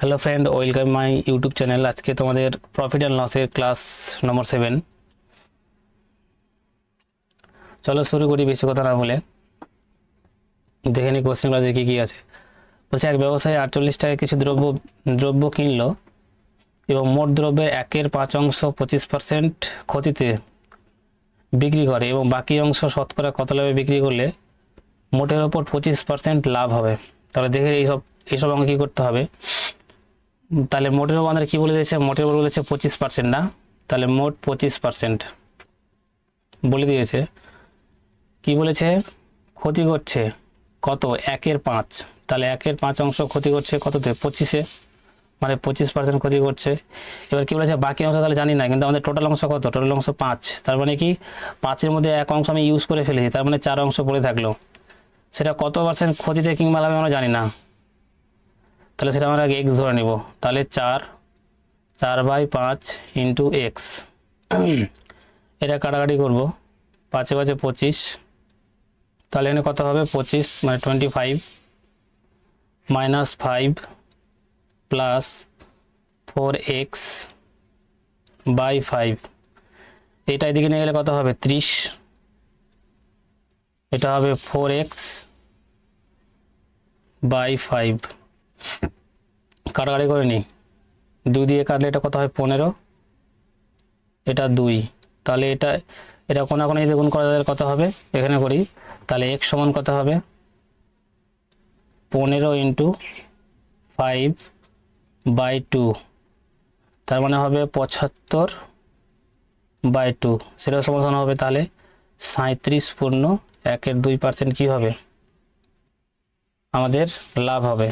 Hello friend welcome my YouTube channel আজকে তোমাদের profit and লসের ক্লাস নম্বর সেভেন চলো শুরু করি, বেশি কথা না বলে। দেখে নিই কোশ্চেনগুলো কী কী আছে। বলছে, এক ব্যবসায়ী আটচল্লিশ টাকায় কিছু দ্রব্য দ্রব্য কিনলো এবং মোট দ্রব্যের একের পাঁচ অংশ পঁচিশ পার্সেন্ট ক্ষতিতে বিক্রি করে এবং বাকি অংশ শতকরা কত লাভে বিক্রি করলে মোটের ওপর পঁচিশ পার্সেন্ট লাভ হবে। তাহলে দেখে এইসব এইসব অঙ্ক কী করতে হবে? তাহলে মোটের ওপর আমাদের কী বলে দিয়েছে? মোটের ওপর বলেছে পঁচিশ পার্সেন্ট না? তাহলে মোট পঁচিশ পার্সেন্ট বলে দিয়েছে। কি বলেছে? ক্ষতি করছে কত? একের পাঁচ। তাহলে একের পাঁচ অংশ ক্ষতি করছে কততে? পঁচিশে। মানে পঁচিশ পার্সেন্ট ক্ষতি করছে। এবার কি বলেছে? বাকি অংশ তাহলে জানি না, কিন্তু আমাদের টোটাল অংশ কত? টোটাল অংশ পাঁচ। তার মানে কি? পাঁচের মধ্যে এক অংশ আমি ইউজ করে ফেলেছি, তার মানে চার অংশ পড়ে থাকল। সেটা কত পার্সেন্ট ক্ষতিতে কিংবা লাভে আমরা জানি না। তাহলে সেটা আমরা এক্স ধরে নেব। তাহলে চার চার বাই পাঁচ ইন্টু এক্স এটা কাটাকাটি করব। পাঁচে পাঁচে পঁচিশ। তাহলে এখানে কত হবে? পঁচিশ মানে twenty five minus five plus four x by five এটা এদিকে নিয়ে গেলে কত হবে? ত্রিশ। এটা হবে ফোর এক্স বাই ফাইভ কাটাকাটি করে নিই দুই দিয়ে কাটলে এটা কত হয়? পনেরো। এটা দুই। তাহলে এটা এটা কোনো কোনো যদি গুণ করা যায় কত হবে? এখানে করি। তাহলে এক সমান কত হবে? পনেরো ইন্টু ফাইভ বাই টু। তার মানে হবে পঁচাত্তর বাই টু। সেটা সমাধান হবে তাহলে সাঁত্রিশ পূর্ণ একের দুই পার্সেন্ট কী হবে? আমাদের লাভ হবে।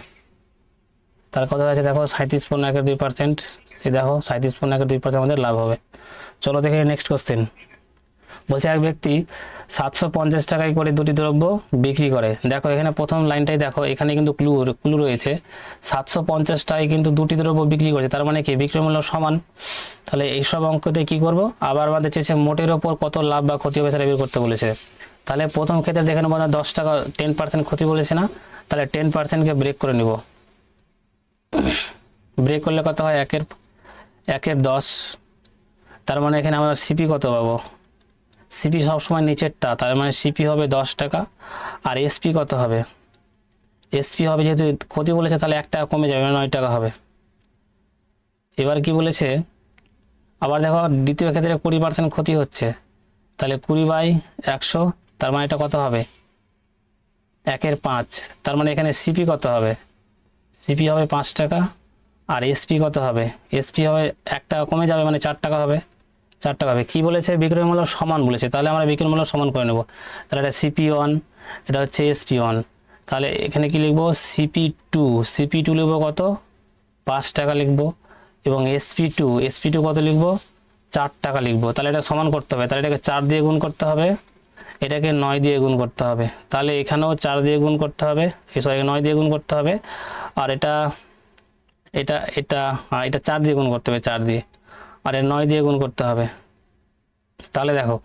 তার কথা আছে দেখো সাঁত্রিশ পূর্ণ একের দুই পার্সেন্ট এই দেখো সাঁত্রিশ পূর্ণ একের দুই পার্সেন্ট আমাদের লাভ হবে। চলো দেখে নেক্সট কোশ্চেন বলছে এক ব্যক্তি সাতশো পঞ্চাশ টাকায় করে দুটি দ্রব্য বিক্রি করে। দেখো এখানে প্রথম লাইনটাই দেখো, এখানে কিন্তু ক্লু ক্লু রয়েছে। সাতশো পঞ্চাশ টাকায় কিন্তু দুটি দ্রব্য বিক্রি করেছে, তার মানে কি? বিক্রয় মূল্য সমান। তাহলে এইসব অঙ্কতে কি করব? আবার আমাদের চেয়েছে মোটের ওপর কত লাভ বা ক্ষতি হবে সেটা বের করতে বলেছে। তাহলে প্রথম ক্ষেত্রে দেখে নেব দশ টাকা টেন পার্সেন্ট ক্ষতি বলেছে না? তাহলে টেন পার্সেন্টকে ব্রেক করে নিব। ব্রেক করলে কত হয়? একের একের দশ। তার মানে এখানে আমরা সিপি কত পাবো? সিপি সবসময় নিচেরটা, তার মানে সিপি হবে দশ টাকা। আর এসপি কত হবে? এসপি হবে যেহেতু ক্ষতি বলেছে, তাহলে এক টাকা কমে যাবে নয় টাকা হবে। এবার কি বলেছে? আবার দেখো, দ্বিতীয় ক্ষেত্রে কুড়ি পার্সেন্ট ক্ষতি হচ্ছে। তাহলে কুড়ি বাই একশো, তার মানে এটা কত হবে? একের পাঁচ। তার মানে এখানে সিপি কত হবে? সিপি হবে পাঁচ টাকা আর এসপি কত হবে? এসপি হবে এক টাকা কমে যাবে মানে চার টাকা হবে। চার টাকা হবে। কী বলেছে? বিক্রয় মূল্য সমান বলেছে। তাহলে আমরা বিক্রয় মূল্য সমান করে নেব। তাহলে এটা সিপি ওয়ান এটা হচ্ছে এসপি ওয়ান তাহলে এখানে কি লিখব? সিপি টু সিপি টু লিখব কত? পাঁচ টাকা লিখব। এবং এসপি টু এসপি টু কত লিখব? চার টাকা লিখব। তাহলে এটা সমান করতে হবে। তাহলে এটাকে চার দিয়ে গুণ করতে হবে। এটাকে নয় দিয়ে গুণ করতে হবে। তাহলে এখানেও চার দিয়ে গুণ করতে হবে সবাইকে নয় দিয়ে গুণ করতে হবে। আর এটা এটা এটা এটা চার দিয়ে গুণ করতে হবে, চার দিয়ে। আর এর নয় দিয়ে গুণ করতে হবে। তাহলে দেখো,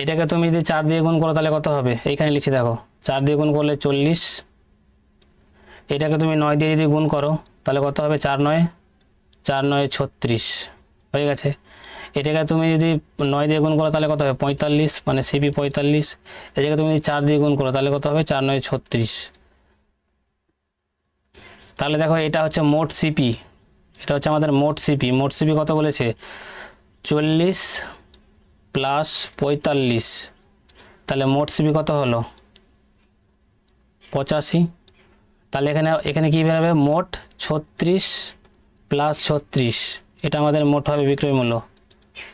এটাকে তুমি যদি চার দিয়ে গুণ করো তাহলে কত হবে? এইখানে লিখে দেখো, চার দিয়ে গুণ করলে চল্লিশ। এটাকে তুমি নয় দিয়ে যদি গুণ করো, তাহলে কত হবে? চার নয় চার নয় ছত্রিশ। হয়ে গেছে। এটাকে তুমি যদি নয় দিয়ে গুণ করো, তাহলে কত হবে? পঁয়তাল্লিশ মানে সিপি পঁয়তাল্লিশ। এটাকে তুমি যদি চার দিয়ে গুণ করো, তাহলে কত হবে? চার নয় ছত্রিশ। তাহলে দেখো, এটা হচ্ছে মোট সিপি। এটা হচ্ছে আমাদের মোট সিপি। মোট সিপি কত বলেছে? চল্লিশ প্লাস পঁয়তাল্লিশ। তাহলে মোট সিপি কত হলো? পঁচাশি। তাহলে এখানে এখানে কী বেরোবে? মোট ছত্রিশ প্লাস ছত্রিশ। এটা আমাদের মোট হবে বিক্রয় মূল্য।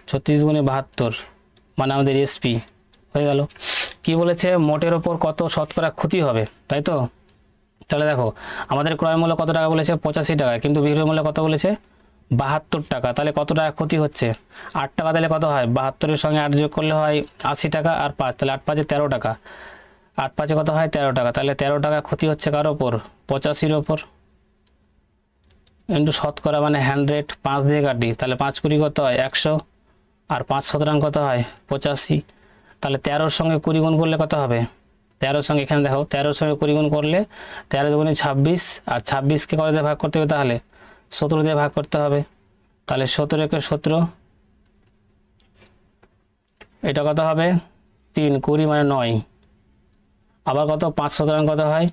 ছত্রিশ গুণে বাহাত্তর মানে আমাদের এসপি হয়ে গেল। কি বলেছে? মোটের ওপর কত শতকরা ক্ষতি হবে, তাই তো? তাহলে দেখো, আমাদের ক্রয় মূল্য কত টাকা বলেছে? পঁচাশি টাকা, কিন্তু বিক্রয় মূল্য কত বলেছে? বাহাত্তর টাকা। তাহলে কত টাকা ক্ষতি হচ্ছে? আট টাকা দিলে কত হয়? বাহাত্তরের সঙ্গে আট যোগ করলে হয় আশি টাকা আর পাঁচ। তাহলে আট পাঁচে তেরো টাকা। আট পাঁচে কত হয়? তেরো টাকা। তাহলে তেরো টাকা ক্ষতি হচ্ছে কার ওপর? পঁচাশির ওপর। ইন্টু শতকরা মানে হান্ড্রেড পাঁচ দিয়ে কাটি। তাহলে পাঁচ কুড়ি কত হয়? একশো। আর পাঁচ শতরাং কত হয়? পঁচাশি। তাহলে তেরোর সঙ্গে কুড়ি গুণ করলে কত হবে? তেরোর সঙ্গে এখানে দেখো, তেরোর সঙ্গে কুড়ি গুণ করলে তেরো দুগুণে ছাব্বিশ, আর ছাব্বিশকে কত দিয়ে ভাগ করতে হবে তাহলে? সতেরো দিয়ে ভাগ করতে হবে। তাহলে সতেরো একে সতেরো, এটা কত হবে? তিন, কুড়ি মানে নয়। আবার কত? পাঁচ শতরাং কত হয়?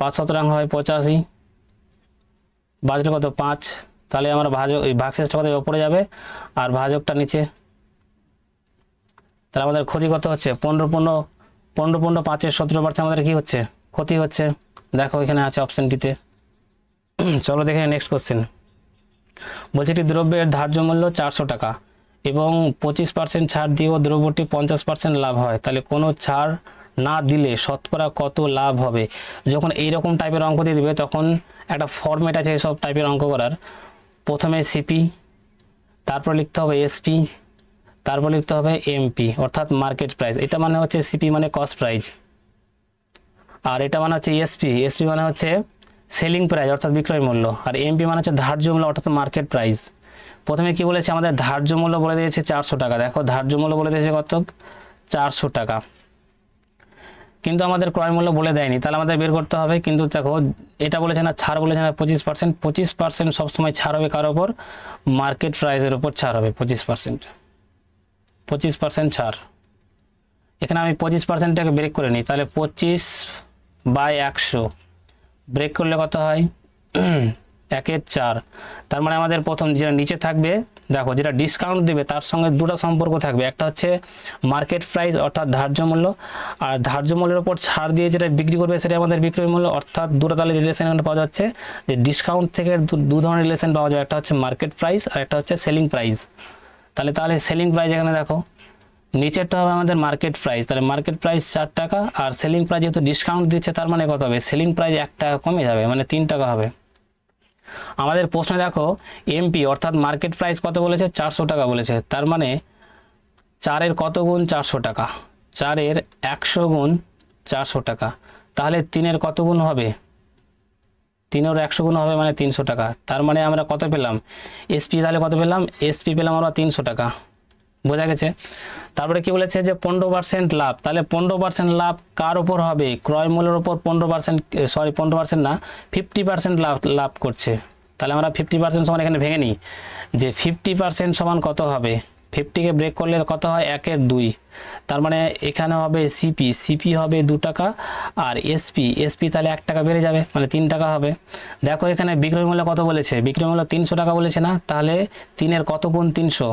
পাঁচ শতরাং হয় পঁচাশি। বাজলে কত? পাঁচ। তাহলে আমার ভাজক এই ভাগশেষটা কত ওপরে যাবে। আর ভাজকটা নিচে। তাহলে আমাদের ক্ষতি কত হচ্ছে? পনেরো পনেরো পনেরো পনেরো পাঁচের সতেরো পার্সেন্ট আমাদের কী হচ্ছে? ক্ষতি হচ্ছে। দেখো এখানে আছে অপশানটিতে চলো দেখে নেক্সট কোশ্চেন বলছে একটি দ্রব্যের ধার্য মূল্য চারশো টাকা এবং পঁচিশ পার্সেন্ট ছাড় দিয়েও দ্রব্যটি পঞ্চাশ পার্সেন্ট লাভ হয়। তাহলে কোনো ছাড় না দিলে শতকরা কত লাভ হবে? যখন এইরকম টাইপের অঙ্ক দিয়ে দিবে, তখন একটা ফর্মেট আছে সব টাইপের অঙ্ক করার। প্রথমে সিপি তারপর লিখতে হবে এসপি তারপর লিখতে হবে এমপি অর্থাৎ মার্কেট প্রাইস এটা মানে হচ্ছে সিপি মানে কস্ট প্রাইস আর এটা মানে হচ্ছে এসপি এসপি মানে হচ্ছে সেলিং প্রাইস অর্থাৎ বিক্রয় মূল্য। আর এমপি মানে হচ্ছে ধার্য মূল্য, অর্থাৎ মার্কেট প্রাইস প্রথমে কি বলেছে? আমাদের ধার্য মূল্য বলে দিয়েছে চারশো টাকা। দেখো, ধার্য মূল্য বলে দিয়েছে কত? চারশো টাকা। কিন্তু আমাদের ক্রয় মূল্য বলে দেয়নি। তাহলে আমাদের বের করতে হবে। কিন্তু দেখো, এটা বলেছে না, ছাড় বলেছে না, পঁচিশ পার্সেন্ট পঁচিশ পার্সেন্ট সবসময় ছাড় হবে কার ওপর? মার্কেট প্রাইসের ওপর ছাড় হবে, পঁচিশ পার্সেন্ট পঁচিশ পার্সেন্ট ছাড়। এখানে আমি পঁচিশ পার্সেন্টটাকে ব্রেক করে নিই। তাহলে পঁচিশ বাই একশো। ব্রেক করলে কত হয়? একের চার। তার মানে আমাদের প্রথম যেটা নিচে থাকবে, দেখো যেটা ডিসকাউন্ট দেবে, তার সঙ্গে দুটো সম্পর্ক থাকবে। একটা হচ্ছে মার্কেট প্রাইস অর্থাৎ ধার্য মূল্য। আর ধার্য মূল্যের ওপর ছাড় দিয়ে যেটা বিক্রি করবে সেটা আমাদের বিক্রয় মূল্য। অর্থাৎ দুটো তাহলে রিলেশন এখানে পাওয়া যাচ্ছে। যে ডিসকাউন্ট থেকে দু- ধরনের রিলেশন পাওয়া যায় একটা হচ্ছে মার্কেট প্রাইস আর একটা হচ্ছে সেলিং প্রাইস তাহলে তাহলে সেলিং প্রাইস এখানে দেখো। নিচেরটা হবে আমাদের মার্কেট প্রাইস তাহলে মার্কেট প্রাইস চার টাকা আর সেলিং প্রাইস যেহেতু ডিসকাউন্ট দিচ্ছে, তার মানে কত হবে? সেলিং প্রাইস এক টাকা কমে যাবে মানে তিন টাকা হবে। আমাদের প্রশ্নে দেখো এমপি অর্থাৎ মার্কেট প্রাইস কত বলেছে? চারশো টাকা বলেছে। তার মানে চারের কত গুণ চারশো টাকা? চারের একশো গুণ চারশো টাকা। তাহলে তিনের কত গুণ হবে? তিনের একশো গুণ হবে মানে তিনশো টাকা। তার মানে আমরা কত পেলাম? এসপি তাহলে কত পেলাম? এসপি পেলাম আমরা তিনশো টাকা। বোঝা গেছে? তারপরে কি বলেছে যে পনেরো পার্সেন্ট লাভ। তাহলে পনেরো পার্সেন্ট লাভ কার ওপর হবে? ক্রয় মূল্যের ওপর পনেরো পার্সেন্ট সরি পনেরো পার্সেন্ট না ফিফটি পার্সেন্ট লাভ লাভ করছে। তাহলে আমরা ফিফটি পার্সেন্ট সমান এখানে ভেঙে নিই। যে ফিফটি পার্সেন্ট সমান কত হবে? ফিফটিকে ব্রেক করলে কত হয়? একের দুই। তার মানে এখানে হবে সিপি সিপি হবে দু টাকা আর এসপি এসপি তাহলে এক টাকা বেড়ে যাবে মানে তিন টাকা হবে। দেখো এখানে বিক্রয় মূল্য কত বলেছে? বিক্রয় মূল্য তিনশো টাকা বলেছে না? তাহলে তিনের কত গুণ তিনশো?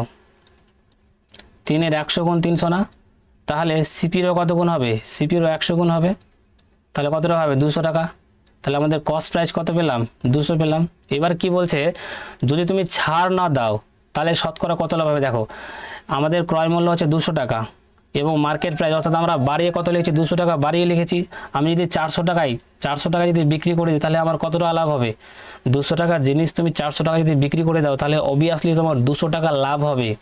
তিনের একশো গুণ তিনশো না? তাহলে সিপিরও কত গুণ হবে? সিপিরও একশো গুণ হবে। তাহলে কত টাকা হবে? দুশো টাকা। তাহলে আমাদের কস্ট প্রাইস কত পেলাম? দুশো পেলাম। এবার কি বলছে? যদি তুমি ছাড় না দাও, তাহলে শতকরা কত লাভ হবে? দেখো, আমাদের ক্রয় মূল্য হচ্ছে দুশো টাকা। এবং মার্কেট প্রাইস অর্থাৎ আমরা বাড়িয়ে কত লিখেছি? দুশো টাকা বাড়িয়ে লিখেছি। আমি যদি চারশো টাকায়, চারশো টাকা যদি বিক্রি করে দিই, তাহলে আমার কত টাকা লাভ হবে? দুশো টাকার জিনিস তুমি চারশো টাকা যদি বিক্রি করে দাও, তাহলে অবভিয়াসলি তোমার দুশো টাকা লাভ হবে।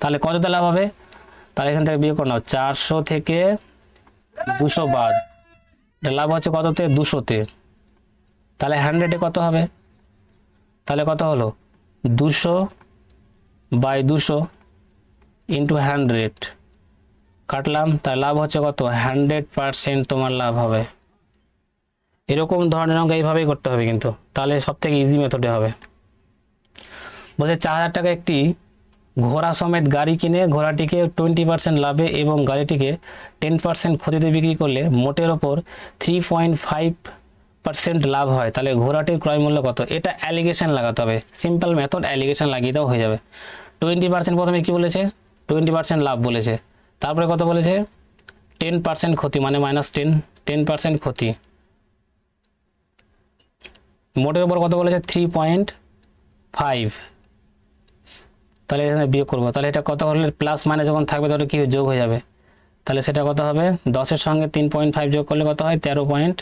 তাহলে কতটা লাভ হবে? তাহলে এখান থেকে বিয়ে করে নাও। চারশো থেকে দুশো বাদ লাভ হচ্ছে কততে? দুশোতে। তাহলে হান্ড্রেডে কত হবে? তাহলে কত হলো? দুশো বাই দুশো ইন্টু হান্ড্রেড কাটলাম, তার লাভ হচ্ছে কত? হান্ড্রেড পারসেন্ট তোমার লাভ হবে। এরকম ধরনের অঙ্ক এইভাবেই করতে হবে কিন্তু। তাহলে সব থেকে ইজি মেথডে হবে। বলছে, চার হাজার টাকা একটি ঘোড়া সমেত গাড়ি কিনে ঘোড়াটিকে টোয়েন্টি পার্সেন্ট লাভে এবং গাড়িটিকে টেন পার্সেন্ট ক্ষতিতে বিক্রি করলে মোটের ওপর থ্রি পয়েন্ট ফাইভ পার্সেন্ট লাভ হয়। তাহলে ঘোড়াটির ক্রয় মূল্য কত? এটা অ্যালিগেশন লাগাতে হবে। সিম্পল মেথড অ্যালিগেশন লাগিয়ে দাও, হয়ে যাবে। টোয়েন্টি পার্সেন্ট প্রথমে কী বলেছে? টোয়েন্টি পার্সেন্ট লাভ বলেছে। তারপরে কত বলেছে? টেন পার্সেন্ট ক্ষতি মানে মাইনাস টেন টেন পার্সেন্ট ক্ষতি। মোটের উপর কত বলেছে? থ্রি পয়েন্ট ফাইভ তাহলে এখানে বিয়োগ করব। তাহলে এটা কত হলে প্লাস মানে যখন থাকবে তখন কি যোগ হয়ে যাবে? তাহলে সেটা কত হবে? দশের সঙ্গে তিন পয়েন্ট ফাইভ যোগ করলে কত হয়? তেরো পয়েন্ট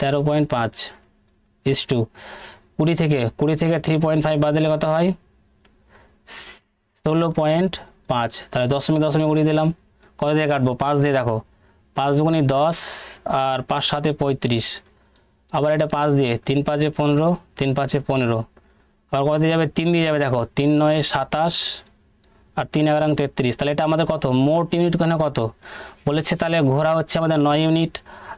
তেরো পয়েন্ট পাঁচ ইস টু কুড়ি থেকে কুড়ি থেকে থ্রি পয়েন্ট ফাইভ বাদ দিলে কত হয়? ষোলো পয়েন্ট পাঁচ, তাহলে দশমিক দশমিক উড়িয়ে দিলাম। কত দিয়ে কাটবো? পাঁচ দিয়ে দেখো। পাঁচ দুগুণি দশ আর পাঁচ সাতে পঁয়ত্রিশ। আবার এটা পাঁচ দিয়ে, তিন পাঁচে পনেরো, তিন পাঁচে পনেরো। আবার কত দিয়ে যাবে? তিন দিয়ে যাবে, দেখো। তিন নয় সাতাশ আর তিন এগারো তেত্রিশ। তাহলে এটা আমাদের কত? মোট ইউনিট কেন কত? বলেছে তাহলে ঘোরা হচ্ছে আমাদের নয় ইউনিট।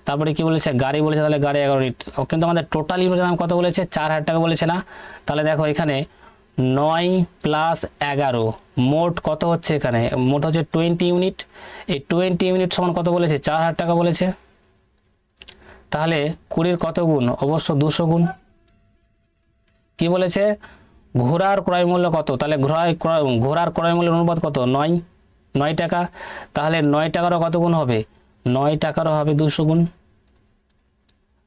তারপরে কি বলেছে? গাড়ি বলেছে তাহলে গাড়ি এগারো ইউনিট। কিন্তু আমাদের টোটাল ইউনিটের দাম কত বলেছে? চার হাজার টাকা বলেছে না? তাহলে দেখো এখানে নয় প্লাস এগারো। মোট কত হচ্ছে এখানে? মোট হচ্ছে টোয়েন্টি ইউনিট এই টোয়েন্টি ইউনিট সমান কত বলেছে? চার হাজার টাকা বলেছে। তাহলে কুড়ির কত গুণ? অবশ্য দুশো গুণ। কি বলেছে? ঘোড়ার ক্রয় মূল্য কত? তাহলে ঘোড়ার ক্রয়- ঘোড়ার ক্রয় মূল্যের অনুপাত কত? নয়। নয় টাকা। তাহলে নয় টাকারও কত গুণ হবে? নয় টাকারও হবে দুশো গুণ।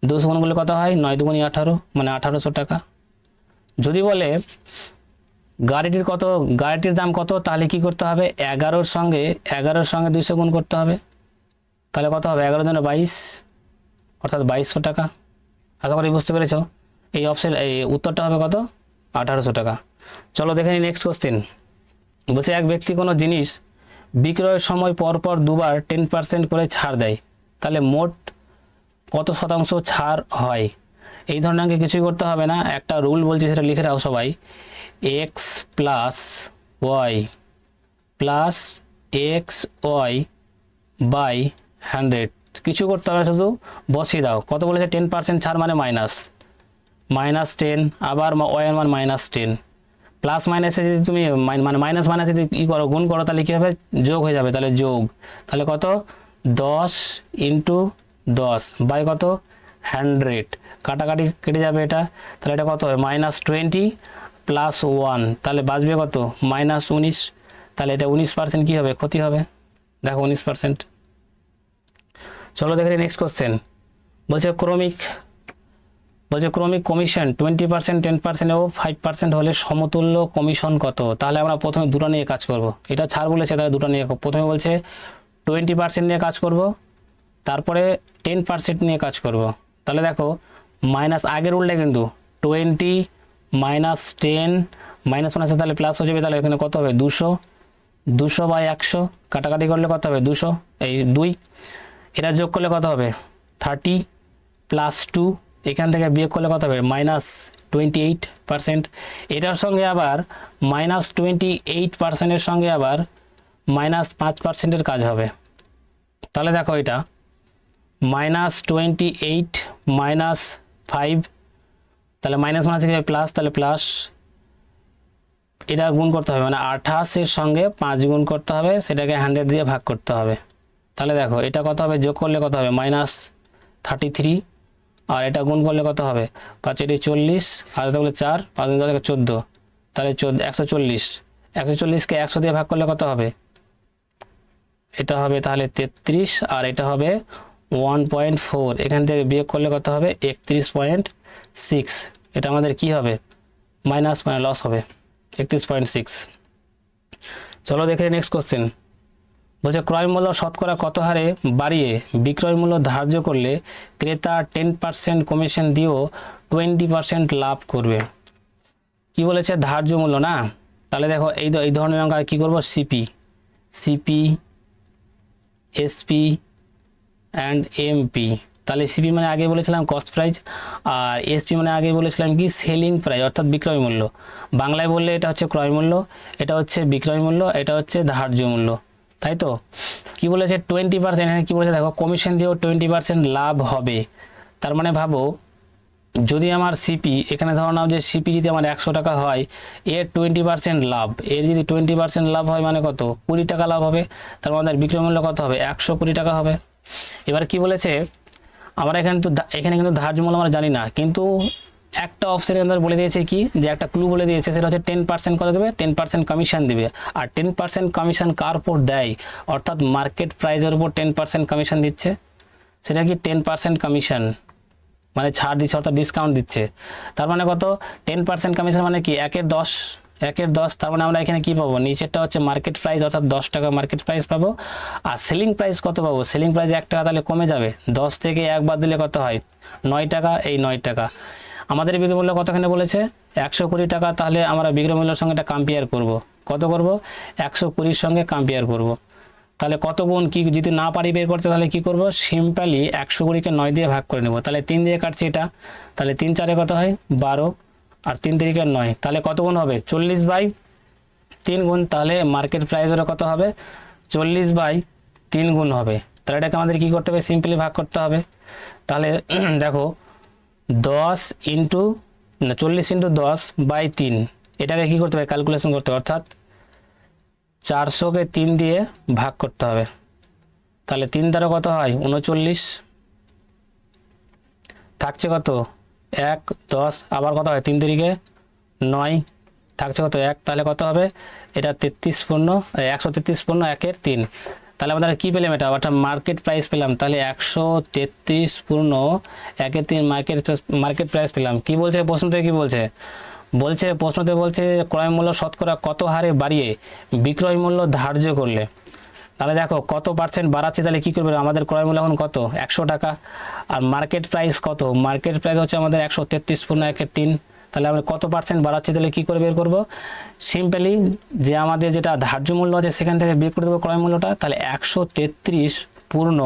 দুশো গুণ বলে কত হয়? নয় দুগুণি আঠারো মানে আঠারোশো টাকা। যদি বলে গাড়িটির কত, গাড়িটির দাম কত, তাহলে কি করতে হবে? এগারোর সঙ্গে এগারোর সঙ্গে দুশো গুণ করতে হবে। তাহলে কত হবে? এগারো দিনে বাইশ, অর্থাৎ বাইশশো টাকা। আশা করি বুঝতে পেরেছ? এই অপশন, এই উত্তরটা হবে কত? আঠারোশো টাকা। চলো দেখে নিই নেক্সট কোশ্চেন বলছে, এক ব্যক্তি কোনো জিনিস বিক্রয়ের সময় পর পর দুবার টেন পার্সেন্ট করে ছাড় দেয়। তাহলে মোট কত শতাংশ ছাড় হয়? এই ধরনের কিছুই করতে হবে না। একটা রুল বলছি, সেটা লিখে রাখো সবাই। X plus Y plus X Y by hundred কিছু করতে হবে শুধু বসিয়ে দাও। কত বলেছে? টেন পার্সেন্ট ছাড় মানে মাইনাস মাইনাস টেন আবার ওয়াই মান মাইনাস টেন প্লাস মাইনাসে যদি তুমি মানে মাইনাস মাইনাস যদি ই করো, গুণ করো, তাহলে কী হবে? যোগ হয়ে যাবে, তাহলে যোগ। তাহলে কত? দশ ইন্টু দশ বাই কত? হান্ড্রেড কাটাকাটি কেটে যাবে এটা। তাহলে এটা কত? হবে মাইনাস টোয়েন্টি প্লাস ওয়ান তাহলে বাঁচবে কত? মাইনাস উনিশ, তাহলে এটা উনিশ পার্সেন্ট কী হবে? ক্ষতি হবে। দেখো উনিশ পার্সেন্ট চলো দেখে নেক্সট কোশ্চেন বলছে ক্রমিক বলছে ক্রমিক commission twenty percent ten percent ও ফাইভ পার্সেন্ট হলে সমতুল্য কমিশন কত? তাহলে আমরা প্রথমে দুটো নিয়ে কাজ করব। এটা ছাড় বলেছে, তাহলে দুটো নিয়ে প্রথমে বলছে টোয়েন্টি পার্সেন্ট নিয়ে কাজ করব, তারপরে টেন পার্সেন্ট নিয়ে কাজ করব। তাহলে দেখো মাইনাস আগের উল্টে কিন্তু টোয়েন্টি মাইনাস টেন, মাইনাস মাইনাসে তাহলে প্লাস হয়ে যাবে, তাহলে এখানে কত হবে? দুশো। দুশো বাই একশো, কাটাকাটি করলে কত হবে? দুশো। এই দুই। এটা যোগ করলে কত হবে? থার্টি প্লাস টু এখান থেকে বিয়োগ করলে কত হবে? মাইনাস টোয়েন্টি এইট পার্সেন্ট এটার সঙ্গে আবার মাইনাস টোয়েন্টি এইট পার্সেন্টের সঙ্গে আবার মাইনাস পাঁচ পার্সেন্টের কাজ হবে। তাহলে দেখো এটা। Minus twenty eight minus five তাহলে মাইনাস মাইনাস প্লাস তাহলে প্লাস এটা গুণ করতে হবে। মানে আঠাশের সঙ্গে পাঁচ গুণ করতে হবে, সেটাকে হান্ড্রেড দিয়ে ভাগ করতে হবে। তাহলে দেখো, এটা কত হবে? যোগ করলে কত হবে? মাইনাস থার্টি থ্রি আর এটা গুণ করলে কত হবে? পাঁচ এটি চল্লিশ আর এটা হলো চার, পাঁচ থেকে চোদ্দ। তাহলে চোদ্দ, একশো চল্লিশ। একশো চল্লিশকে একশো দিয়ে ভাগ করলে কত হবে? এটা হবে তাহলে তেত্রিশ, আর এটা হবে ওয়ান পয়েন্ট ফোর এখান থেকে বিয়োগ করলে কত হবে? একত্রিশ পয়েন্ট সিক্স এটা আমাদের কি হবে? মাইনাস মানে লস হবে, একত্রিশ পয়েন্ট সিক্স চলো দেখে নেক্সট কোশ্চেন বলছে, ক্রয় মূল্য শতকরা কত হারে বাড়িয়ে বিক্রয় মূল্য ধার্য করলে ক্রেতা টেন পার্সেন্ট কমিশন দিয়েও টোয়েন্টি পার্সেন্ট লাভ করবে? কি বলেছে? ধার্য মূল্য, না? তাহলে দেখো, এই এই ধরনের অঙ্ক কী করব? CP CP SP and MP তাহলে সিপি মানে আগে বলেছিলাম কস্ট প্রাইস আর এসপি মানে আগে বলেছিলাম কি সেলিং প্রাইস অর্থাৎ বিক্রয় মূল্য। বাংলায় বললে এটা হচ্ছে ক্রয় মূল্য, এটা হচ্ছে বিক্রয় মূল্য, এটা হচ্ছে ধার্য মূল্য। তাই তো? কি বলেছে? টোয়েন্টি পার্সেন্ট এখানে কী বলেছে? দেখো কমিশন দিয়েও টোয়েন্টি পার্সেন্ট লাভ হবে। তার মানে ভাবো, যদি আমার সিপি এখানে ধরো নাও যে সিপি যদি আমার একশো টাকা হয়, এর টোয়েন্টি পার্সেন্ট লাভ। এর যদি টোয়েন্টি পার্সেন্ট লাভ হয় মানে কত? কুড়ি টাকা লাভ হবে। তার মানে বিক্রয় মূল্য কত হবে? একশো কুড়ি টাকা হবে। এবার কি বলেছে? আমরা এখানে তো এখানে কিন্তু ধার্য মূল্য আমরা জানি না, কিন্তু একটা অফিসার এখানে বলে দিয়েছে কি, যে একটা ক্লু বলে দিয়েছে, সেটা হচ্ছে টেন পার্সেন্ট করে দেবে টেন পার্সেন্ট কমিশন দেবে। আর টেন পার্সেন্ট কমিশন কার উপর দেয়? অর্থাৎ মার্কেট প্রাইজের উপর টেন পার্সেন্ট কমিশন দিচ্ছে। সেটা কি টেন পার্সেন্ট কমিশন মানে ছাড় দিচ্ছে, অর্থাৎ ডিসকাউন্ট দিচ্ছে। তার মানে কত? টেন পার্সেন্ট কমিশন মানে কি? একের দশ। একের দশ, তার মানে আমরা এখানে কি পাবো? নিচেরটা হচ্ছে মার্কেট প্রাইস অর্থাৎ দশ টাকা মার্কেট প্রাইস পাবো। আর সেলিং প্রাইস কত পাবো? সেলিং প্রাইস এক টাকা তাহলে কমে যাবে। দশ থেকে এক বাদ দিলে কত হয়? নয় টাকা, এই নয় টাকা। আমাদের বিক্রয় মূল্য কতখানে বলেছে? একশো কুড়ি টাকা, তাহলে আমরা বিক্রয় মূল্যের সঙ্গে এটা কম্পেয়ার করব। কত করব? একশো কুড়ির সঙ্গে কম্পেয়ার করব। তাহলে কত গুণ কি যদি না পারি বের করতে, তাহলে কি করব? সিম্পলি একশো কুড়িকে নয় দিয়ে ভাগ করে নেব। তাহলে তিন দিয়ে কাটছি এটা। তাহলে তিন চারে কত হয়? বারো। আর তিন তিরিকে নয়। তাহলে কত গুণ হবে? চল্লিশ বাই তিন গুণ, তাহলে মার্কেট প্রাইস ওটা কত হবে? চল্লিশ বাই তিন গুণ হবে। তাহলে এটাকে আমাদের কী করতে হবে? সিম্পলি ভাগ করতে হবে। তাহলে দেখো, দশ ইন্টু, না, চল্লিশ ইন্টু দশ বাই তিন। এটাকে কী করতে হবে? ক্যালকুলেশন করতে হবে। অর্থাৎ চারশোকে তিন দিয়ে ভাগ করতে হবে। তাহলে তিন দ্বারা কত হয়? উনচল্লিশ। থাকছে কত? এক, দশ, আবার কত হয়? তিন তারিখে নয়। থাকছে কত? এক। তাহলে কত হবে? এটা তেত্রিশ পূর্ণ, একশো তেত্রিশ পূর্ণ, একের তিন। তাহলে আমরা কী পেলাম এটা? অর্থাৎ মার্কেট প্রাইস পেলাম। তাহলে একশো তেত্রিশ পূর্ণ, একের তিন মার্কেট মার্কেট প্রাইস পেলাম। কি বলছে প্রশ্নতে? কি বলছে? বলছে, প্রশ্নতে বলছে, ক্রয় মূল্য শতকরা কত হারে বাড়িয়ে বিক্রয় মূল্য ধার্য করলে? তাহলে দেখো, কত পার্সেন্ট বাড়াচ্ছে তাহলে কী করবে? আমাদের ক্রয় মূল্য এখন কত? একশো টাকা। আর মার্কেট প্রাইস কত? মার্কেট প্রাইস হচ্ছে আমাদের একশো তেত্রিশ পূর্ণ একের তিন। তাহলে আমরা কত পার্সেন্ট বাড়াচ্ছি তাহলে কী করে বের করব? সিম্পলি যে আমাদের যেটা ধার্য মূল্য আছে, সেখান থেকে বের করে দেবো ক্রয় মূল্যটা। তাহলে একশো তেত্রিশ পূর্ণ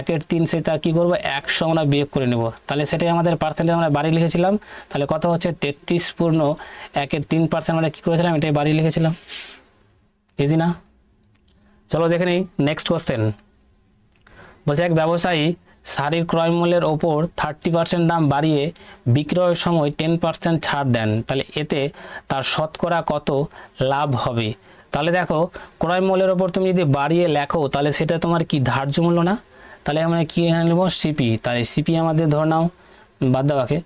একের তিন সেটা কী করব? একশো আমরা বিয়োগ করে নেব। তাহলে সেটাই আমাদের পার্সেন্টেজ আমরা বাড়ি লিখেছিলাম। তাহলে কত হচ্ছে? তেত্রিশ পূর্ণ একের তিন পার্সেন্ট আমরা কী করেছিলাম? এটাই বাড়ি লিখেছিলাম। ইজি না? চলো দেখে নিই নেক্সট কোশ্চেন বলছে, এক ব্যবসায়ী শাড়ির ক্রয় মূল্যের ওপর থার্টি পার্সেন্ট দাম বাড়িয়ে বিক্রয়ের সময় টেন পার্সেন্ট ছাড় দেন, তাহলে এতে তার শতকরা কত লাভ হবে? তাহলে দেখো, ক্রয় মূল্যের ওপর তুমি যদি বাড়িয়ে লেখো, তাহলে সেটা তোমার কি ধার্য মূল্য না? তাহলে আমরা কি এখানে নেব সিপি তাহলে সিপি আমাদের ধর নাও, বাদ দেওয়াকে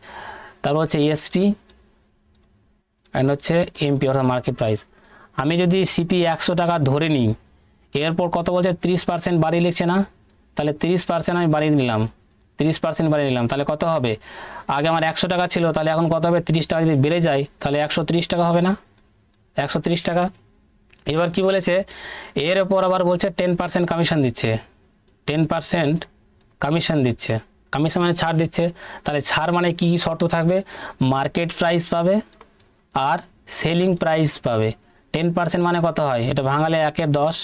তারপর হচ্ছে এসপি অ্যান্ড হচ্ছে এমপি অর্থাৎ মার্কেট প্রাইস আমি যদি সিপি একশো টাকা ধরে নিই এরপর কত বলছে? তিরিশ পার্সেন্ট বাড়িয়ে লিখছে না? তাহলে তিরিশ পার্সেন্ট আমি বাড়িয়ে নিলাম। তিরিশ পার্সেন্ট বাড়িয়ে নিলাম, তাহলে কত হবে? আগে আমার একশো টাকা ছিল, তাহলে এখন কত হবে? তিরিশ টাকা যদি বেড়ে যায়, তাহলে একশো তিরিশ টাকা হবে না? একশো তিরিশ টাকা? এবার কি বলেছে? এর ওপর আবার বলছে টেন পার্সেন্ট কমিশন দিচ্ছে। টেন পার্সেন্ট কমিশন দিচ্ছে। কমিশন মানে ছাড় দিচ্ছে। তাহলে ছাড় মানে কি কি শর্ত থাকবে? মার্কেট প্রাইস পাবে আর সেলিং প্রাইস পাবে। টেন পার্সেন্ট মানে কত হয়? এটা ভাঙালে একের দশ।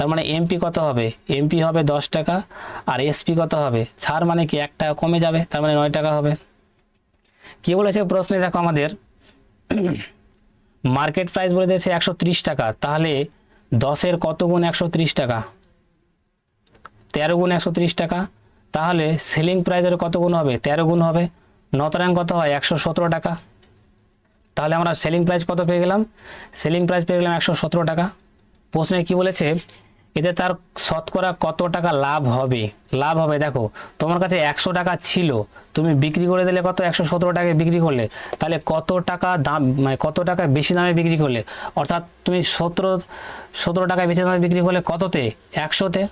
তার মানে এমপি কত হবে? এমপি হবে দশ টাকা আর এসপি কত হবে? ছাড় মানে কি এক টাকা কমে যাবে, তার মানে নয় টাকা হবে। কি বলেছে প্রশ্নে দেখো আমাদের? মার্কেট প্রাইস বলে দিয়েছে একশো ত্রিশ টাকা, তাহলে দশের কত গুণ একশো ত্রিশ টাকা? তেরো গুণ একশো ত্রিশ টাকা, তাহলে সেলিং প্রাইসের কত গুণ হবে? তেরো গুণ হবে। নতরাং কত হয়? একশো সতেরো টাকা। তাহলে আমরা সেলিং প্রাইস কত পেয়ে গেলাম? সেলিং প্রাইস পেয়ে গেলাম একশো সতেরো টাকা। প্রশ্নে কি বলেছে? এতে তার শতকরা কত টাকা লাভ হবে? লাভ হবে, দেখো, তোমার কাছে একশো টাকা ছিল, তুমি বিক্রি করে দিলে কত? একশো সতেরো টাকায় বিক্রি করলে। তাহলে কত টাকা দাম মানে কত টাকা বেশি দামে বিক্রি করলে? অর্থাৎ তুমি সতেরো সতেরো টাকায় বেশি দামে বিক্রি করলে কততে? একশোতে?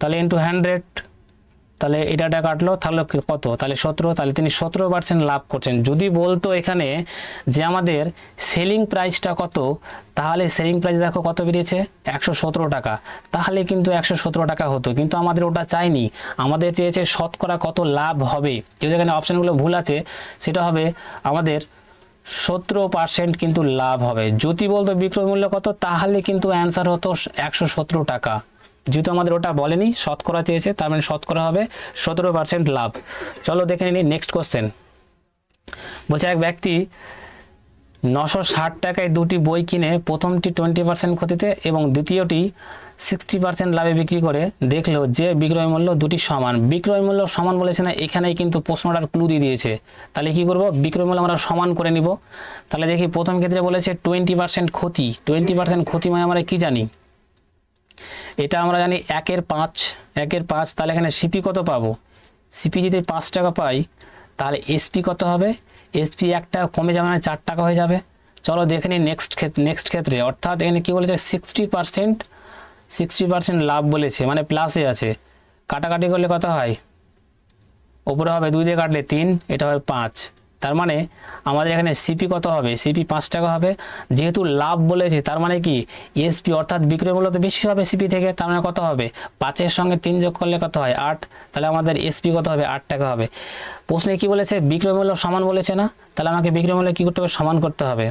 তাহলে ইন্টু হান্ড্রেড তাহলে এটাটা কাটলো, তাহলে কত? তাহলে সতেরো, তাহলে তিনি সতেরো পার্সেন্ট লাভ করছেন। যদি বলতো এখানে যে আমাদের সেলিং প্রাইসটা কত, তাহলে সেলিং প্রাইস দেখো কত বেরিয়েছে? একশো সতেরো টাকা। তাহলে কিন্তু একশো সতেরো টাকা হতো, কিন্তু আমাদের ওটা চাইনি। আমাদের চেয়েছে শতকরা কত লাভ হবে। যদি এখানে অপশানগুলো ভুল আছে, সেটা হবে আমাদের সতেরো পার্সেন্ট কিন্তু লাভ হবে। যদি বলতো বিক্রয় মূল্য কত, তাহলে কিন্তু অ্যান্সার হতো একশো সতেরো টাকা। যেহেতু আমাদের ওটা বলেনি, শতকরা চেয়েছে, তার মানে শতকরা হবে সতেরো পার্সেন্ট লাভ। চলো দেখে নিই নেক্সট কোশ্চেন বলছে এক ব্যক্তি নশো ষাট টাকায় দুটি বই কিনে প্রথমটি টোয়েন্টি পার্সেন্ট ক্ষতিতে এবং দ্বিতীয়টি সিক্সটি পার্সেন্ট লাভে বিক্রি করে দেখল যে বিক্রয় মূল্য দুটি সমান। বিক্রয় মূল্য সমান বলেছে না, এখানেই কিন্তু প্রশ্নটার ক্লু দিয়ে দিয়েছে। তাহলে কি করব? বিক্রয় মূল্য আমরা সমান করে নিব। তাহলে দেখি প্রথম ক্ষেত্রে বলেছে টোয়েন্টি পার্সেন্ট ক্ষতি। টোয়েন্টি পার্সেন্ট ক্ষতি মানে আমরা কি জানি? এটা আমরা জানি একের পাঁচ একের পাঁচ, তাহলে এখানে সিপি কত পাবো? সিপি যদি পাঁচ টাকা পাই, তাহলে এসপি কত হবে? এসপি এক টাকা কমে যাবে মানে চার টাকা হয়ে যাবে। চলো দেখে নিই নেক্সট ক্ষেত্রে নেক্সট ক্ষেত্রে। অর্থাৎ এখানে কী বলেছে? সিক্সটি পার্সেন্ট সিক্সটি পার্সেন্ট লাভ বলেছে মানে প্লাসে আছে। কাটাকাটি করলে কত হয়? ওপরে হবে দুই দিয়ে কাটলে তিন, এটা হবে পাঁচ। তার মানে আমাদের এখানে সিপি কত হবে? সিপি পাঁচ টাকা হবে। যেহেতু লাভ বলেছে, তার মানে কি? এসপি অর্থাৎ বিক্রয় মূল্য তো বেশি হবে সিপি থেকে, তার মানে কত হবে? পাঁচের সঙ্গে তিন যোগ করলে কত হয়? আট। তাহলে আমাদের এসপি কত হবে? আট টাকা হবে। প্রশ্নে কি বলেছে? বিক্রয় মূল্য সমান বলেছে না? তাহলে আমাকে বিক্রয় মূল্য কী করতে হবে? সমান করতে হবে।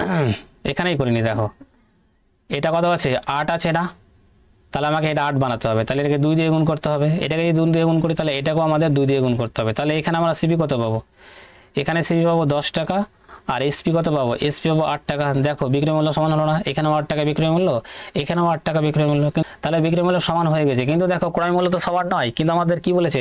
এখানেই করিনি, দেখো। এটা কত আছে? আট আছে না? তাহলে আমাকে এটা আট বানাতে হবে। তাহলে এটাকে দুই দিয়ে গুণ করতে হবে। এটাকে যদি দুই দিয়ে গুণ করি, তাহলে এটাকেও আমাদের দুই দিয়ে গুণ করতে হবে। তাহলে এখানে আমরা সিবি কত পাবো? এখানে সিবি পাবো দশ টাকা। আর এসপি কত পাবো? এসপি পাবো আট টাকা। দেখো, বিক্রয় মূল্য সমান হলো না। এখানেও আট টাকা বিক্রয় মূল্য, এখানেও আট টাকা বিক্রয় মূল্য। তাহলে বিক্রয় মূল্য সমান হয়ে গেছে। কিন্তু দেখো, ক্রয় মূল্য তো সবার নয়। কিন্তু আমাদের কি বলেছে?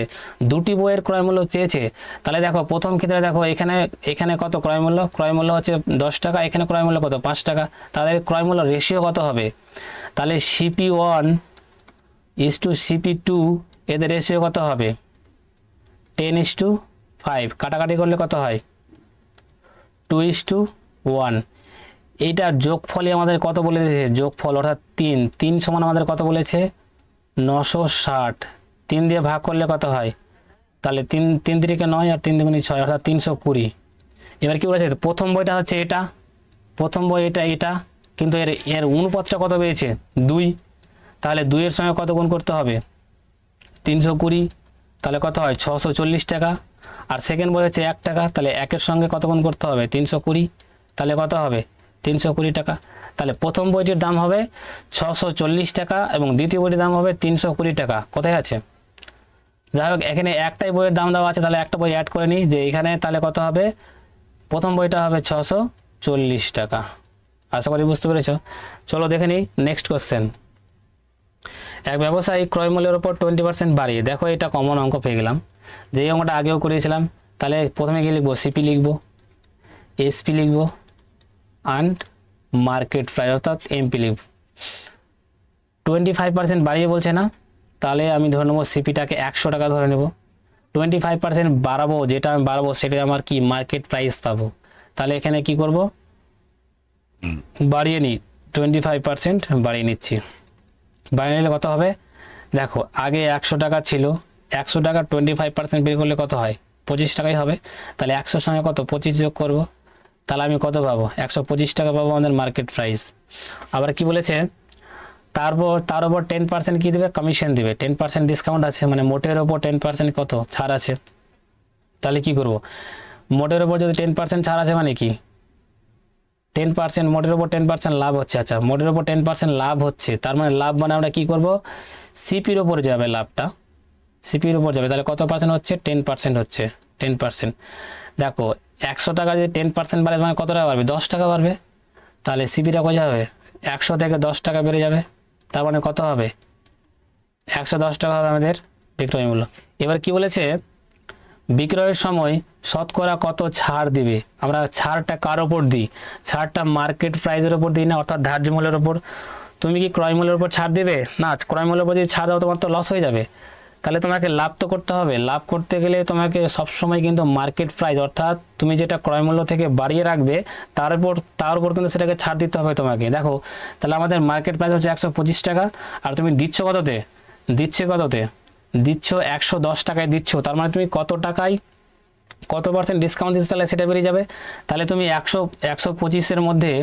দুটি বইয়ের ক্রয় মূল্য চেয়েছে। তাহলে দেখো, প্রথম ক্ষেত্রে দেখো, এখানে এখানে কত ক্রয় মূল্য? ক্রয় মূল্য হচ্ছে দশ টাকা। এখানে ক্রয় মূল্য কত? পাঁচ টাকা। তাহলে ক্রয় মূল্য রেশিও কত হবে? তাহলে CP one is two CP two এদের রেশিও কত হবে? টেন ইস টু ফাইভ কাটাকাটি করলে কত হয়? টু ইস টু ওয়ান এইটার যোগফলই আমাদের কত বলে দিয়েছে? যোগফল অর্থাৎ তিন। তিন সমান আমাদের কত বলেছে? নশো ষাট। তিন দিয়ে ভাগ করলে কত হয়? তাহলে তিন তিন তিরিকে নয় আর তিন দুগুণি ছয়, অর্থাৎ তিনশো কুড়ি। এবার কি বলেছে? প্রথম বইটা হচ্ছে এটা। প্রথম বই এটা এটা। কিন্তু এর এর অনুপাতটা কত পেয়েছে? দুই। তাহলে দুইয়ের সঙ্গে কত গুণ করতে হবে? তিনশো কুড়ি। তাহলে কত হয়? ছশো চল্লিশ টাকা। আর সেকেন্ড বই হচ্ছে এক টাকা, তাহলে একের সঙ্গে কত গুণ করতে হবে? তিনশো কুড়ি। তাহলে কত হবে? তিনশো কুড়ি টাকা। তাহলে প্রথম বইটির দাম হবে ছশো চল্লিশ টাকা এবং দ্বিতীয় বইটির দাম হবে তিনশো কুড়ি টাকা। কোথায় আছে? যাই হোক, এখানে একটাই বইয়ের দাম দেওয়া আছে, তাহলে একটা বই অ্যাড করে নিই যে এখানে তাহলে কত হবে? প্রথম বইটা হবে ছশো চল্লিশ টাকা। আশা করি বুঝতে পেরেছ। চলো দেখে নিই নেক্সট কোশ্চেন এক ব্যবসায়ী ক্রয় মূল্যের উপর টোয়েন্টি পার্সেন্ট বাড়িয়ে। দেখো এটা কমন অঙ্ক পেয়ে গেলাম। যে এই অঙ্কটা আগেও করিয়েছিলাম তাহলে প্রথমে কি লিখব? সিপি লিখব এসপি লিখব অ্যান্ড মার্কেট প্রাইস অর্থাৎ এমপি লিখব। টোয়েন্টি ফাইভ পার্সেন্ট বাড়িয়ে বলছে না তাহলে আমি ধরে নেব সিপিটাকে একশো টাকা ধরে নেব। টোয়েন্টি ফাইভ পার্সেন্ট বাড়াবো যেটা আমি বাড়াবো সেটা আমার কি? মার্কেট প্রাইস পাবো। তাহলে এখানে কি করব? বাড়িয়ে নিই। টোয়েন্টি ফাইভ পার্সেন্ট বাড়িয়ে নিচ্ছি। বাড়িয়ে নিলে কত হবে? দেখো, আগে একশো টাকা ছিল, একশো টাকা টোয়েন্টি ফাইভ পার্সেন্ট বের করলে কত হয়? পঁচিশ টাকাই হবে। তাহলে একশোর সঙ্গে কত? পঁচিশ যোগ করব। তাহলে আমি কত পাবো? একশো পঁচিশ টাকা পাবো আমাদের মার্কেট প্রাইস আবার কি বলেছে? তারপর তার উপর টেন পার্সেন্ট কী দেবে? কমিশন দেবে। টেন পার্সেন্ট ডিসকাউন্ট আছে মানে মোটের ওপর টেন পার্সেন্ট কত? ছাড় আছে। তাহলে কি করব? মোটের ওপর যদি টেন পার্সেন্ট ছাড় আছে মানে কি? টেন পার্সেন্ট মোটের ওপর টেন পার্সেন্ট লাভ হচ্ছে। আচ্ছা মোটের ওপর টেন পার্সেন্ট লাভ হচ্ছে, তার মানে লাভ মানে আমরা কী করব? সিপির ওপরে যাবে লাভটা। সিপির উপর যাবে, তাহলে কত পার্সেন্ট হচ্ছে? টেন পার্সেন্ট হচ্ছে টেন পার্সেন্ট দেখো, একশো টাকা যদি টেন পার্সেন্ট বাড়ে মানে কত টাকা বাড়বে? দশ টাকা বাড়বে। তাহলে সিপিটা কত হবে একশো থেকে দশ টাকা বেড়ে যাবে। তার মানে কত হবে? একশো দশ টাকা হবে আমাদের বিক্রয় মূল্য। এবার কি বলেছে? বিক্রয়ের সময় শতকরা কত ছাড় দিবে? আমরা ছাড়টা কার ওপর দিই? ছাড়টা মার্কেট প্রাইসের ওপর দিই না, অর্থাৎ ধার্য মূল্যের ওপর তুমি কি ক্রয় মূল্যের উপর ছাড় দেবে? না, ক্রয় মূল্যের উপর যদি ছাড় দাও, তোমার তো লস হয়ে যাবে। তাহলে তোমাকে লাভ তো করতে হবে। লাভ করতে গেলে তোমাকে সবসময় কিন্তু মার্কেট প্রাইস অর্থাৎ তুমি যেটা ক্রয় মূল্য থেকে বাড়িয়ে রাখবে, তার উপর তার উপর কিন্তু সেটাকে ছাড় দিতে হবে তোমাকে। দেখো, তাহলে আমাদের মার্কেট প্রাইস হচ্ছে একশো পঁচিশ টাকা, আর তুমি দিচ্ছ কততে? দিচ্ছে কততে? দিচ্ছ, একশো দশ টাকায় দিচ্ছ, তার মানে তুমি কত টাকায়, কত পার্সেন্ট ডিসকাউন্ট দিচ্ছ তাহলে সেটা বেরিয়ে যাবে। তাহলে তুমি একশো একশো পঁচিশের মধ্যে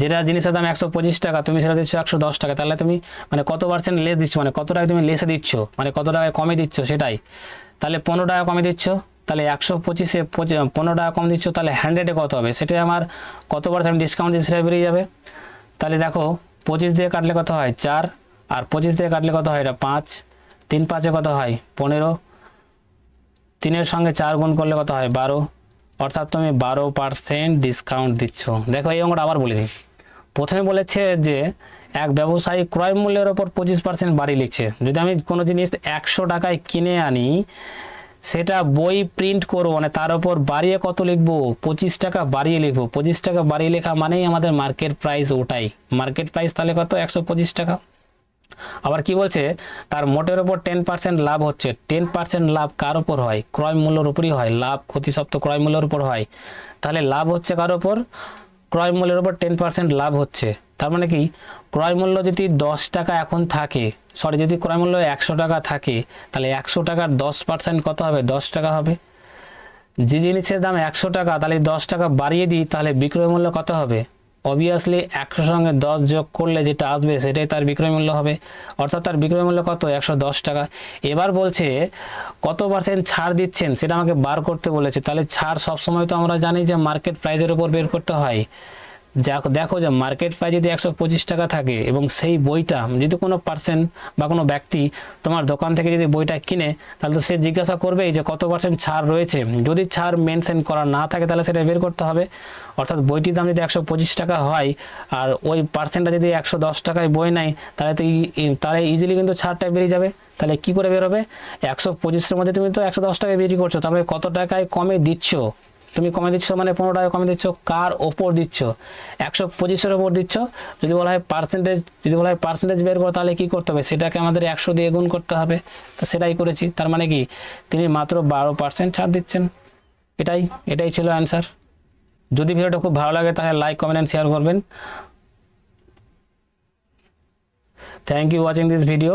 যেটা জিনিসের দাম একশো পঁচিশ টাকা, তুমি সেটা দিচ্ছ একশো দশ টাকা, তাহলে তুমি মানে কত পার্সেন্ট লেস দিচ্ছ মানে কত টাকা তুমি লেসে দিচ্ছ মানে কত টাকায় কমে দিচ্ছ সেটাই। তাহলে পনেরো টাকা কমে দিচ্ছ, তাহলে একশো পঁচিশে পনেরো টাকা কম দিচ্ছ, তাহলে হান্ড্রেডে কত হবে? সেটাই আমার কত পার্সেন্ট ডিসকাউন্ট দিচ্ছে সেটা বেরিয়ে যাবে। তাহলে দেখো, পঁচিশ দিয়ে কাটলে কত হয়? চার, আর পঁচিশ দিয়ে কাটলে কত হয়? এটা পাঁচ তিন পাঁচে কত হয়? পনেরো। তিনের সঙ্গে চার গুণ করলে কত হয়? বারো। অর্থাৎ তুমি বারো পার্সেন্ট ডিসকাউন্ট দিচ্ছ। দেখো, এই অঙ্কটা আবার বলে দিই। প্রথমে বলেছে যে, এক ব্যবসায়ী ক্রয় মূল্যের ওপর পঁচিশ পার্সেন্ট বাড়ি লিখছে। যদি আমি কোনো জিনিস একশো টাকায় কিনে আনি, সেটা বই প্রিন্ট করব মানে তার উপর বাড়িয়ে কত লিখব? পঁচিশ টাকা বাড়িয়ে লিখব। পঁচিশ টাকা বাড়িয়ে লেখা মানেই আমাদের মার্কেট প্রাইস ওটাই। মার্কেট প্রাইস তাহলে কত? একশো পঁচিশ টাকা। আবার কি বলছে? তার মোটের ওপর টেন পার্সেন্ট লাভ হচ্ছে। টেন পার্সেন্ট লাভ কার ওপর হয়? ক্রয় মূল্যের উপরই হয়। লাভ ক্ষতিসপ্ত ক্রয় মূল্যের উপর হয়। তাহলে লাভ হচ্ছে কার ওপর ক্রয় মূল্যের উপর টেন পার্সেন্ট লাভ হচ্ছে। তার মানে কি? ক্রয় মূল্য যদি দশ টাকা এখন থাকে সরি যদি ক্রয় মূল্য একশো টাকা থাকে, তাহলে একশো টাকার দশ পার্সেন্ট কত হবে? দশ টাকা হবে। যে জিনিসের দাম একশো টাকা, তাহলে দশ টাকা বাড়িয়ে দিই, তাহলে বিক্রয় মূল্য কত হবে? অবভিয়াসলি একশো সঙ্গে দশ যোগ করলে যেটা আসবে সেটাই তার বিক্রয় মূল্য হবে। অর্থাৎ তার বিক্রয় মূল্য কত? একশো দশ টাকা। এবার বলছে, কত পার্সেন্ট ছাড় দিচ্ছেন? সেটা আমাকে বার করতে বলেছে। তাহলে ছাড় সবসময় তো আমরা জানি যে মার্কেট প্রাইজের উপর বের করতে হয়। দেখো যে মার্কেট প্রাইস যদি একশো পঁচিশ টাকা থাকে এবং সেই বইটা, যদি কোনো পার্সেন্ট বা কোনো ব্যক্তি তোমার দোকান থেকে যদি বইটা কিনে, তাহলে তো সে জিজ্ঞাসা করবেই যে কত পার্সেন্ট ছাড় রয়েছে। যদি ছাড় মেনশন করা না থাকে, তাহলে সেটা বের করতে হবে। অর্থাৎ বইটির দাম যদি একশো পঁচিশ টাকা হয়, আর ওই পার্সেন্টটা যদি একশো দশ টাকায় বই নেয়, তাহলে তো তাহলে ইজিলি কিন্তু ছাড়টা বেরিয়ে যাবে। তাহলে কি করে বেরোবে? একশো পঁচিশের মধ্যে তুমি তো একশো দশ টাকায় বিক্রি করছ তারপরে কত টাকায় কমে দিচ্ছ? তুমি কমে দিচ্ছ মানে পনেরো টাকা কমে দিচ্ছ, কার ওপর দিচ্ছ? একশো পঁচিশের ওপর দিচ্ছ। যদি বলা হয় পার্সেন্টেজ যদি বলা হয় পার্সেন্টেজ বের করো, তাহলে কী করতে হবে? সেটাকে আমাদের একশো দিয়ে গুণ করতে হবে। তো সেটাই করেছি। তার মানে কি? তিনি মাত্র বারো পার্সেন্ট ছাড় দিচ্ছেন। এটাই এটাই ছিল অ্যান্সার যদি ভিডিওটা খুব ভালো লাগে, তাহলে লাইক কমেন্ট অ্যান্ড শেয়ার করবেন। Thank you watching this video